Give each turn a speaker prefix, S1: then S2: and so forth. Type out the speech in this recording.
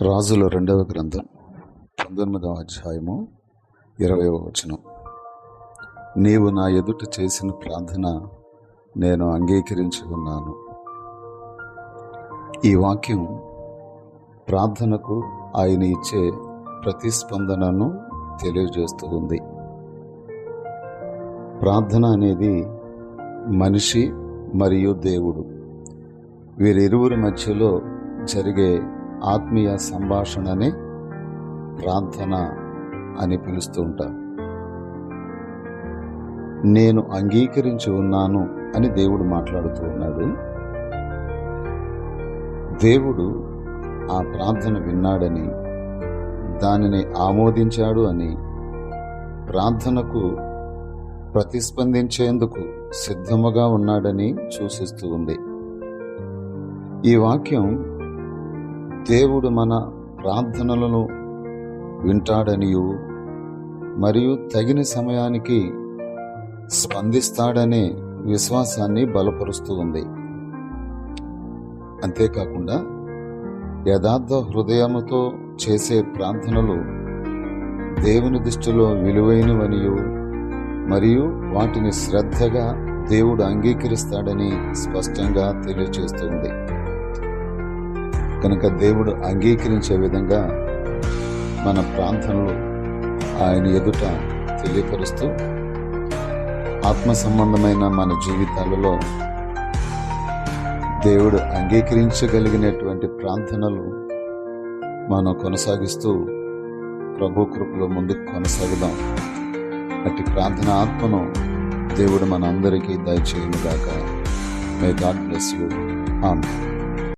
S1: రాజుల రెండవ గ్రంథం పంతొమ్మిదవ అధ్యాయము ఇరవైవ వచనం. నీవు నా ఎదుట చేసిన ప్రార్థన నేను అంగీకరించి ఉన్నాను. ఈ వాక్యం ప్రార్థనకు ఆయన ఇచ్చే ప్రతిస్పందనను తెలియజేస్తూ ఉంది. ప్రార్థన అనేది మనిషి మరియు దేవుడు వీరిరువురి మధ్యలో జరిగే ఆత్మీయ సంభాషణనే ప్రార్థన అని పిలుస్తూ ఉంటారు. నేను అంగీకరించి ఉన్నాను అని దేవుడు మాట్లాడుతూ ఉన్నాడు. దేవుడు ఆ ప్రార్థన విన్నాడని దానిని ఆమోదించాడు అని ప్రార్థనకు ప్రతిస్పందించేందుకు సిద్ధముగా ఉన్నాడని సూచిస్తూ ఉంది. ఈ వాక్యం దేవుడు మన ప్రార్థనలను వింటాడనియు మరియు తగిన సమయానికి స్పందిస్తాడనే విశ్వాసాన్ని బలపరుస్తూ ఉంది. అంతేకాకుండా యథార్థ హృదయముతో చేసే ప్రార్థనలు దేవుని దృష్టిలో విలువైనవనియు మరియు వాటిని శ్రద్ధగా దేవుడు అంగీకరిస్తాడని స్పష్టంగా తెలియజేస్తుంది కనుక దేవుడు అంగీకరించే విధంగా మన ప్రాంతంలో ఆయన ఎదుట తెలియపరుస్తూ ఆత్మ సంబంధమైన మన జీవితాలలో దేవుడు అంగీకరించగలిగినటువంటి ప్రార్థనలు మనం కొనసాగిస్తూ ప్రభు కృపలో ముందుకు కొనసాగుదాం. అట్టి ప్రార్థన ఆత్మను దేవుడు మన అందరికీ దయచేయనుగాక. మే గాడ్ బ్లెస్ యూ ఆమె